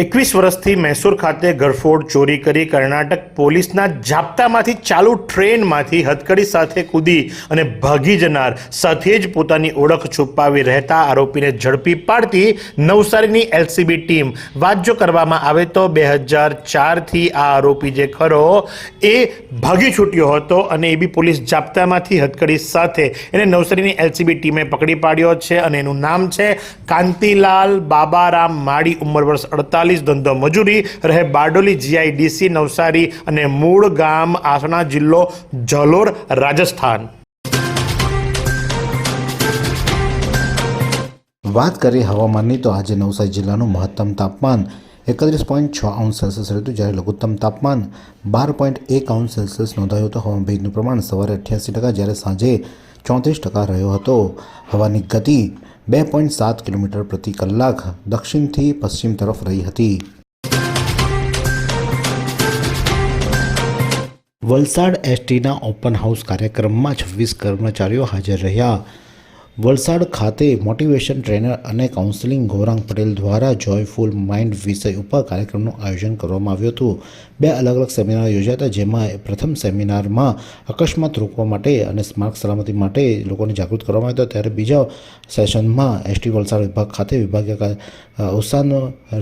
એકવીસ વર્ષથી મૈસૂર ખાતે ઘરફોડ ચોરી કરી કર્ણાટક પોલીસના જાપ્તામાંથી ચાલુ ટ્રેનમાંથી હથકડી સાથે કૂદી અને ભાગી જનાર સાથે જ પોતાની ઓળખ છુપાવી રહેતા આરોપીને ઝડપી પાડતી નવસારીની એલસીબી ટીમ. વાત જો કરવામાં આવે તો બે હજાર ચારથી આ આરોપી જે ખરો એ ભાગી છૂટ્યો હતો અને એ બી પોલીસ જાપ્તામાંથી હથકડી સાથે એને નવસારીની એલસીબી ટીમે પકડી પાડ્યો છે અને એનું નામ છે કાંતિલાલ બાબારામ. માળી ઉંમર વર્ષ અડતાલીસ ધંધો મજૂરી રહે બારડોલી જીઆઈડીસી, નવસારી અને મૂળ ગામ આસણા જિલ્લો જલોર રાજસ્થાન. વાત કરીએ હવામાનની, તો આજે નવસારી જિલ્લાનું મહત્તમ તાપમાન એકત્રીસ પોઈન્ટ છ અંશ સેલ્સિયસ રહ્યું હતું, જ્યારે લઘુત્તમ તાપમાન બાર પોઈન્ટ એક અંશ સેલ્સિયસ નોંધાયું હતું. હવામાન ભેજનું પ્રમાણ સવારે અઠ્યાસી ટકા, જ્યારે સાંજે ચોત્રીસ ટકા રહ્યો હતો. હવાની ગતિ બે પોઈન્ટ સાત કિલોમીટર પ્રતિ કલાક દક્ષિણથી પશ્ચિમ તરફ રહી હતી. વલસાડ એસટીના ઓપન હાઉસ કાર્યક્રમમાં છવ્વીસ કર્મચારીઓ હાજર રહ્યા. વલસાડ ખાતે મોટિવેશન ટ્રેનર અને કાઉન્સિલિંગ ગૌરાંગ પટેલ દ્વારા જોયફુલ માઇન્ડ વિષય ઉપર કાર્યક્રમનું આયોજન કરવામાં આવ્યું હતું. બે અલગ અલગ સેમિનાર યોજાયા હતા, જેમાં પ્રથમ સેમિનારમાં અકસ્માત રોકવા માટે અને માર્ગ સલામતી માટે લોકોને જાગૃત કરવામાં આવ્યો હતા. ત્યારે બીજા સેશનમાં એસટી વલસાડ વિભાગ ખાતે વિભાગીય અવસાન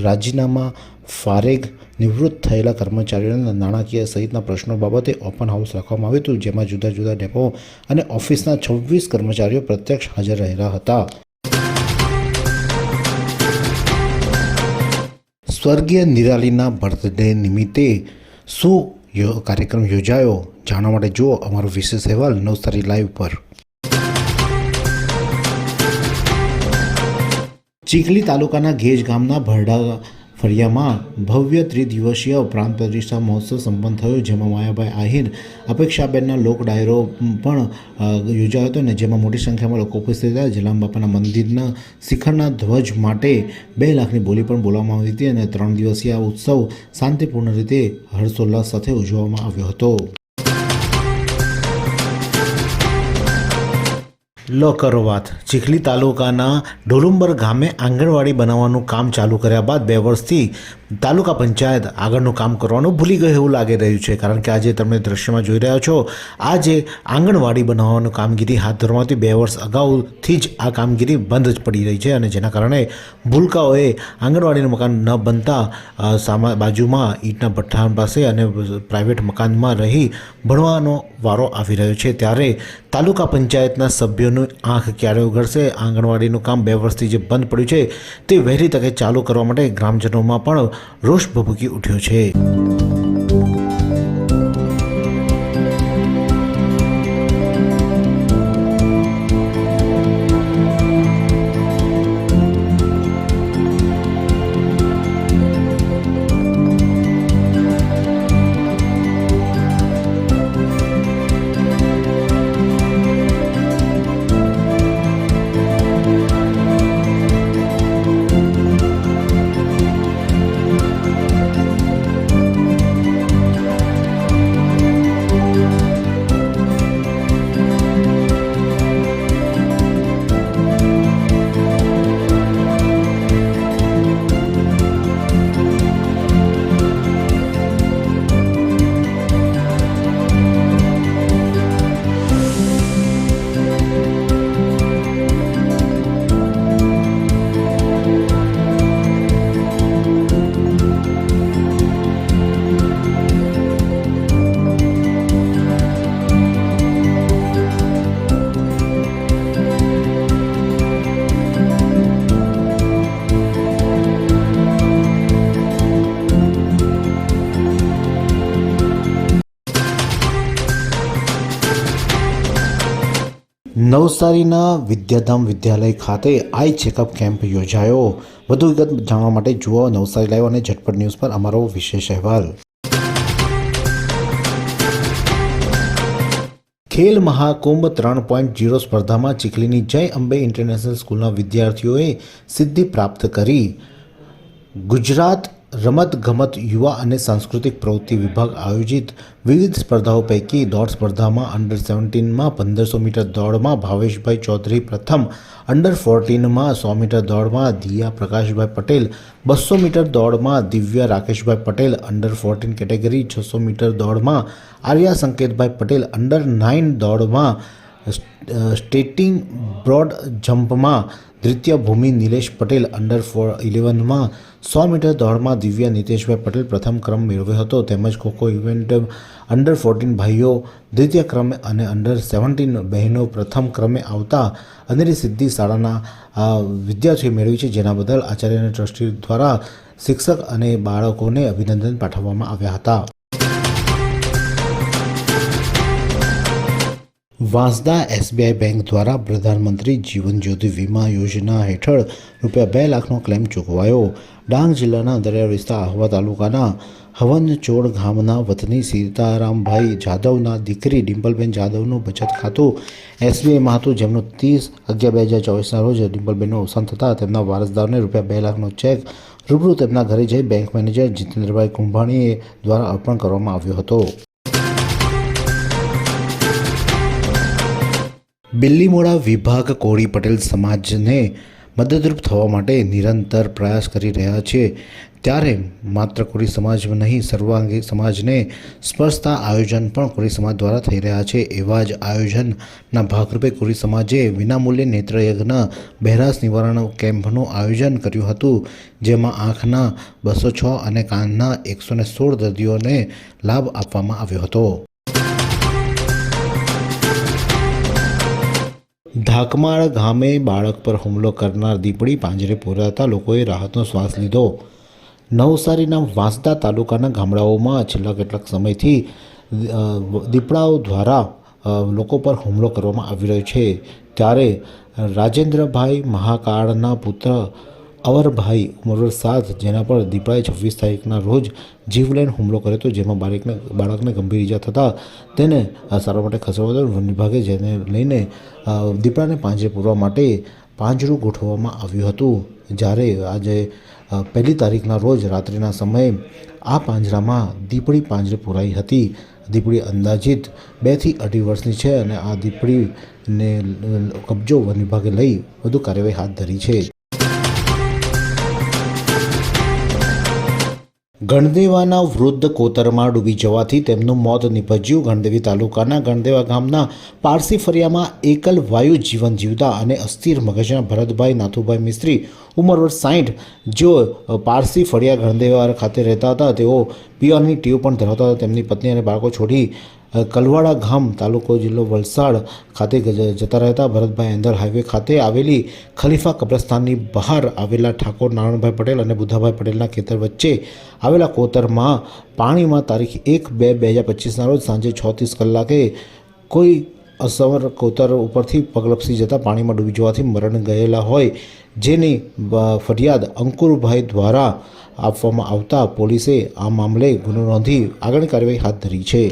રાજીનામા ફારેગ નિવૃત્ત થયેલા કર્મચારીઓના નાણાકીય સહિતના પ્રશ્નો બાબતે ઓપન હાઉસ રાખવામાં આવ્યું હતું, જેમાં જુદા જુદા ડેપો અને ઓફિસના છવ્વીસ કર્મચારીઓ પ્રત્યક્ષ હાજર રહેલા હતા. સ્વર્ગીય નિરાલીના બર્થડે નિમિત્તે શું કાર્યક્રમ યોજાયો? જાણવા માટે જુઓ અમારો વિશેષ અહેવાલ નવસારી લાઈવ પર. ચીખલી તાલુકાના ગેજ ગામના ભરડા ફળિયામાં ભવ્ય ત્રિદિવસીય પ્રાંત પ્રતિષ્ઠા મહોત્સવ સંપન્ન થયો, જેમાં માયાભાઈ આહિર, અપેક્ષાબેનના લોક ડાયરો પણ યોજાયો હતો અને જેમાં મોટી સંખ્યામાં લોકો ઉપસ્થિત હતા જલામ બાપાના મંદિરના શિખરના ધ્વજ માટે બે લાખની બોલી પણ બોલવામાં આવી હતી અને ત્રણ દિવસીય આ ઉત્સવ શાંતિપૂર્ણ રીતે હર્ષોલ્લાસ સાથે ઉજવવામાં આવ્યો હતો. લો કરો વાત ચીખલી તાલુકાના ઢોલુંબર ગામે આંગણવાડી બનાવવાનું કામ ચાલુ કર્યા બાદ બે વર્ષથી તાલુકા પંચાયત આગળનું કામ કરવાનું ભૂલી ગયું એવું લાગી રહ્યું છે. કારણ કે આજે તમે દ્રશ્યમાં જોઈ રહ્યા છો, આજે આંગણવાડી બનાવવાનું કામગીરી હાથ ધરવાથી બે વર્ષ અગાઉથી જ આ કામગીરી બંધ જ પડી રહી છે અને જેના કારણે ભૂલકાઓએ આંગણવાડીનું મકાન ન બનતા સામા, બાજુમાં ઈંટના ભઠ્ઠા પાસે અને પ્રાઇવેટ મકાનમાં રહી ભણવાનો વારો આવી રહ્યો છે. ત્યારે તાલુકા પંચાયતના સભ્યોની આંખ ક્યારે ઉઘડશે? આંગણવાડીનું કામ બે વર્ષથી જે બંધ પડ્યું છે, તે વહેલી તકે ચાલુ કરવા માટે ગ્રામજનોમાં પણ રોષ ભભૂકી ઉઠ્યો છે નવસારીના વિદ્યાધામ વિદ્યાલય ખાતે આઈ ચેકઅપ કેમ્પ યોજાયો. વધુ વિગત જાણવા માટે જુઓ નવસારી લાઈવ અને ઝટપટ ન્યૂઝ પર અમારો વિશેષ અહેવાલ. ખેલ મહાકુંભ ત્રણ પોઈન્ટ જીરો સ્પર્ધામાં ચીખલીની જય અંબે ઇન્ટરનેશનલ સ્કૂલના વિદ્યાર્થીઓએ સિદ્ધિ પ્રાપ્ત કરી. ગુજરાત રમત ગમત યુવા અને સાંસ્કૃતિક પ્રવૃત્તિ વિભાગ આયોજિત વિવિધ સ્પર્ધાઓ પૈકી દોડ સ્પર્ધામાં અંડર સેવન્ટીનમાં પંદરસો મીટર દોડમાં ભાવેશભાઈ ચૌધરી પ્રથમ અંડર ફોર્ટીનમાં સો મીટર દોડમાં દિયા પ્રકાશભાઈ પટેલ, બસો મીટર દોડમાં Divya Rakeshbhai Patel under fourteen category છસો મીટર દોડમાં આર્યા સંકેતભાઈ પટેલ અંડર નાઇન દોડમાં સ્ટેટિંગ બ્રોડ જમ્પમાં દ્વિતીય ભૂમિ નિલેશ પટેલ અંડર ફોર ઇલેવનમાં સો મીટર દોડમાં દિવ્યા નીતેશભાઈ પટેલ પ્રથમ ક્રમ મેળવ્યો હતો. તેમજ ખોખો ઇવેન્ટ અંડર ફોર્ટીન ભાઈઓ દ્વિતીય ક્રમે અને અંડર સેવન્ટીન બહેનો પ્રથમ ક્રમે આવતા અનેરી સિદ્ધિ શાળાના વિદ્યાર્થીઓ મેળવી છે. જેના બદલ આચાર્ય ટ્રસ્ટી દ્વારા શિક્ષક અને બાળકોને અભિનંદન પાઠવવામાં આવ્યા હતા. વાંસદા એસબીઆઈ બેંક દ્વારા પ્રધાનમંત્રી જીવન જ્યોતિ વીમા યોજના હેઠળ રૂપિયા બે લાખનો ક્લેમ ચૂકવાયો. ડાંગ જિલ્લાના દરિયા વિસ્તાર આહવા તાલુકાના હવનચોડ ગામના વતની સીતારામભાઈ જાદવના દીકરી ડિમ્પલબેન જાદવનું બચત ખાતું એસબીઆઈમાં હતું જેમનું ત્રીસ અગિયાર બે હજાર ચોવીસના રોજ ડિમ્પલબેનનું અવસાન થતાં તેમના વારસદારને રૂપિયા બે લાખનો ચેક રૂબરૂ તેમના ઘરે જઈ બેંક મેનેજર જીતેન્દ્રભાઈ કુંભાણીએ દ્વારા અર્પણ કરવામાં આવ્યો હતો. બિલ્લીમોડા વિભાગ કોળી પટેલ સમાજને મદદરૂપ થવા માટે નિરંતર પ્રયાસ કરી રહ્યા છે. ત્યારે માત્ર કોળી સમાજ નહીં, સર્વાંગી સમાજને સ્પર્શતા આયોજન પણ કોળી સમાજ દ્વારા થઈ રહ્યા છે. એવા જ આયોજનના ભાગરૂપે કોળી સમાજે વિનામૂલ્યે નેત્રયજ્ઞ, બહેરાશ નિવારણ કેમ્પનું આયોજન કર્યું હતું, જેમાં આંખના બસો છ અને કાનના એકસો ને સોળ દર્દીઓને લાભ આપવામાં આવ્યો હતો. ધાકમાળ ગામે બાળક પર હુમલો કરનાર દીપડી પાંજરે પૂરાતા લોકોએ રાહતનો શ્વાસ લીધો. નવસારીના વાંસદા તાલુકાના ગામડાઓમાં છેલ્લા કેટલાક સમયથી દીપડાઓ દ્વારા લોકો પર હુમલો કરવામાં આવી રહ્યો છે. ત્યારે રાજેન્દ્રભાઈ મહાકાળના પુત્ર અવરભાઈ ઉંમર વર્ષ સાત જેના પર દીપડાએ છવ્વીસ તારીખના રોજ જીવલેણ હુમલો કર્યો હતો, જેમાં બાળકને બાળકને ગંભીર ઈજા થતાં તેને સારવાર માટે ખસેડવા વન વિભાગે જેને લઈને દીપડાને પાંજરે પૂરવા માટે પાંજરું ગોઠવવામાં આવ્યું હતું. જ્યારે આજે પહેલી તારીખના રોજ રાત્રિના સમયે આ પાંજરામાં દીપડી પાંજરે પૂરાઈ હતી. દીપડી અંદાજિત બેથી અઢી વર્ષની છે અને આ દીપડીને કબજો વન વિભાગે લઈ વધુ કાર્યવાહી હાથ ધરી છે. ગણદેવાના વૃદ્ધ કોતરમાં ડૂબી જવાથી તેમનું મોત નિપજ્યું. ગણદેવી તાલુકાના ગણદેવા ગામના પારસી ફરિયામાં એકલ વાયુ જીવન જીવતા અને અસ્થિર મગજના ભરતભાઈ, નાથુભાઈ મિસ્ત્રી ઉંમર વર્ષ સાઠ જેઓ પારસી ફળિયા ગણદેવા ખાતે રહેતા હતા. તેઓ પિયરની ટીવ પણ ધરાવતા હતા. તેમની પત્ની અને બાળકો છોડી કલવાડા ગામ તાલુકો જિલ્લો વલસાડ ખાતે જતા રહેતા ભરતભાઈ અંદર હાઈવે ખાતે આવેલી ખલીફા કબ્રસ્તાનની બહાર આવેલા ઠાકોર નારાયણભાઈ પટેલ અને બુદ્ધાભાઈ પટેલના ખેતર વચ્ચે આવેલા કોતરમાં પાણીમાં તારીખ એક બે બે હજાર પચીસના રોજ સાંજે છ ત્રીસ કલાકે કોઈ અસવર કોતર ઉપરથી પગલપસી જતાં પાણીમાં ડૂબી જવાથી મરણ ગયેલા હોય જેની ફરિયાદ અંકુરભાઈ દ્વારા આપવામાં આવતા પોલીસે આ મામલે ગુનો નોંધી આગળની કાર્યવાહી હાથ ધરી છે.